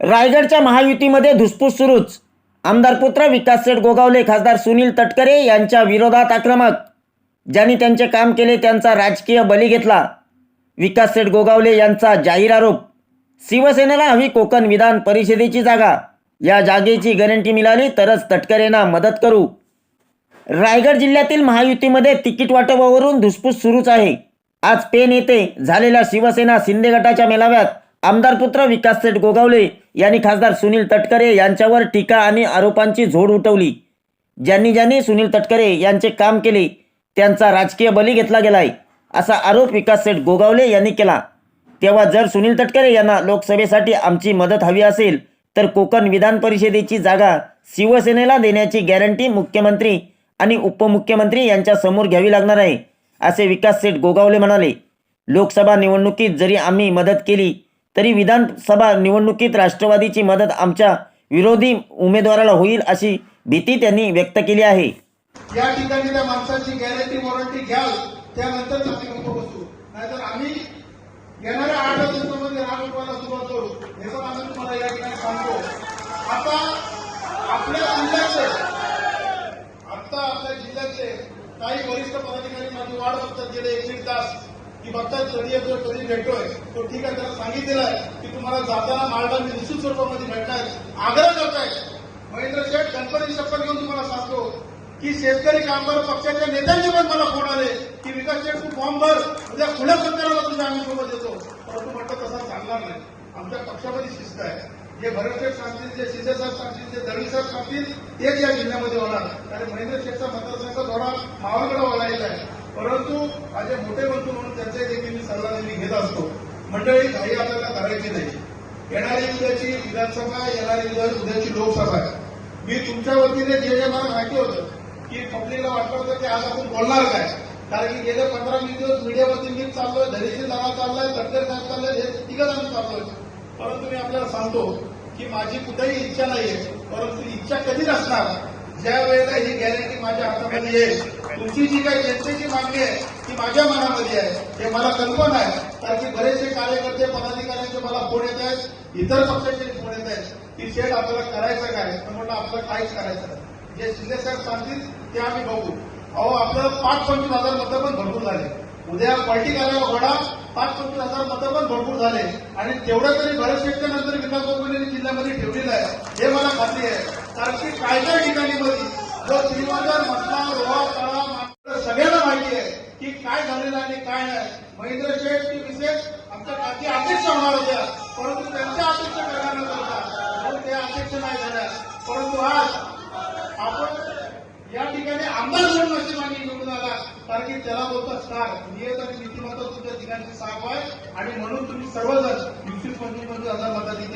रायगडच्या महायुतीमध्ये धुसफूस सुरूच. आमदार पुत्र विकास शेठ गोगावले खासदार सुनील तटकरे यांच्या विरोधात आक्रमक. ज्यांनी त्यांचे काम केले त्यांचा राजकीय बली घेतला. विकास शेठ गोगावले यांचा जाहीर आरोप. शिवसेनेला हवी कोकण विधान परिषदेची जागा. या जागेची गॅरंटी मिळाली तरच तटकरेंना मदत करू. रायगड जिल्ह्यातील महायुतीमध्ये तिकीट वाटपावरून धुसफूस सुरूच आहे. आज पेन येथे झालेल्या शिवसेना शिंदे गटाच्या मेळाव्यात आमदार पुत्र विकास शेठ गोगावले यांनी खासदार सुनील तटकरे यांच्यावर टीका आणि आरोपांची झोड उठवली. ज्यांनी ज्यांनी सुनील तटकरे यांचे काम केले त्यांचा राजकीय बली घेतला गेलाय असा आरोप विकास सेठ गोगावले यांनी केला. तेव्हा जर सुनील तटकरे यांना लोकसभेसाठी आमची मदत हवी असेल तर कोकण विधान परिषदेची जागा शिवसेनेला देण्याची गॅरंटी मुख्यमंत्री आणि उपमुख्यमंत्री यांच्या समोर घ्यावी लागणार आहे असे विकास सेठ गोगावले म्हणाले. लोकसभा निवडणुकीत जरी आम्ही मदत केली तरी विधानसभा निवडणुकीत राष्ट्रवादीची मदत आमच्या विरोधी उमेदवाराला होईल अशी भीती त्यांनी व्यक्त केली आहे. या ठिकाणी त्या माणसाची गॅरंटी वॉरंटी घ्याल त्यानंतर आम्ही गप्प बसू. नाहीतर आम्ही येणाऱ्या आठ दिवसामध्ये राग सुरुवात करू. हे पण आम्ही तुम्हाला या ठिकाणी सांगतो. आता आपल्या जिल्ह्याचे आता आपल्या जिल्ह्याचे काही वरिष्ठ पदाधिकारी माझी वाढ बघतात गेले एक दीड तास. की बघतात कधी येतोय कधी भेटतोय तो ठीक आहे त्याला सांगितलेलं आहे की तुम्हाला जाताना मालदा निश्चित स्वरूपामध्ये भेटणार आग्रह करताय. महेंद्र शेठ गणपती शपथ घेऊन तुम्हाला सांगतो की शेतकरी कामगार पक्षाच्या नेत्यांचे पण मला फोन आले की विकास शेठ तू फॉर्म भर. उद्या खुल्या प्रचाराला तुझ्या आम्ही सोबत येतो. परंतु म्हटलं तसा चालणार नाही. आमच्या पक्षामध्ये शिस्त आहे. जे भरतशेठ सांगतील जे शिंदेसाहेब सांगतील जे दळवी साहेब सांगतील तेच या जिल्ह्यामध्ये होणार. कारण महेंद्र शेठचा मतदारसंघ थोडा मावळकडे माझे मोठे बंधू म्हणून त्यांचे देखील मी सल्ला नेहमी घेत असतो. मंडळी काही आपल्याला करायची नाही. येणारी उद्याची विधानसभा येणारी उद्याची लोकसभा मी तुमच्या वतीने जे जे मला माहिती होतं की पब्लिकला वाटलं होतं की आज आपण बोलणार काय? कारण की गेले पंधरा वीस दिवस मीडियावरती मी चाललोय धरीशी दादा चाललाय तटकर साहेब चाललाय हे तिघं आम्ही चाललोय. परंतु मी आपल्याला सांगतो की माझी कुठेही इच्छा नाहीये परंतु इच्छा कधी नसणार ज्या वेळेला ही गॅरंटी माझ्या हातामध्ये येईल तुमची जी काही जनतेची मागणी आहे ती माझ्या मनामध्ये आहे हे मला कल्पना आहे. कारण की बरेचसे कार्यकर्ते पदाधिकाऱ्यांचे मला फोन येत आहेत इतर पक्षाचे फोन येत आहेत. की शेड आपल्याला करायचं काय? तर म्हटलं आपलं काहीच करायचं नाही. जे शिंदे साहेब सांगतील ते आम्ही बघू. अहो आपल्याला पाच पंचवीस हजार मतं पण भरपूर झाले. उद्या पॉलिटिक आल्यावर घडा पाच पंचवीस हजार मतं पण भरपूर झाले. आणि तेवढं तरी भरत शेतकऱ्या नंतर विकास गोगोलीने जिल्ह्यामध्ये ठेवलेलं आहे हे मला खात्री आहे. सारखी कायदा ठिकाणी मध्ये जो श्रीमंतर म्हटला रोहा काळा मात्र सगळ्यांना माहिती आहे की काय झालेलं आणि काय नाही. महेंद्र शेठ की विशेष आमच्या काही अपेक्षा होणार होत्या परंतु त्यांच्या अपेक्षा करणार न करता त्या अपेक्षा नाही झाल्या परंतु आज आपण या ठिकाणी आमदार म्हणून अशी मागणी निवडून आला. कारण की त्याला बोलतात स्टार नियत आणि नीतिमत्ता तुमच्या ठिकाणची साफ आहे आणि म्हणून तुम्ही सर्वजण वीस पंचवीस पंचवीस हजार मताधिकारी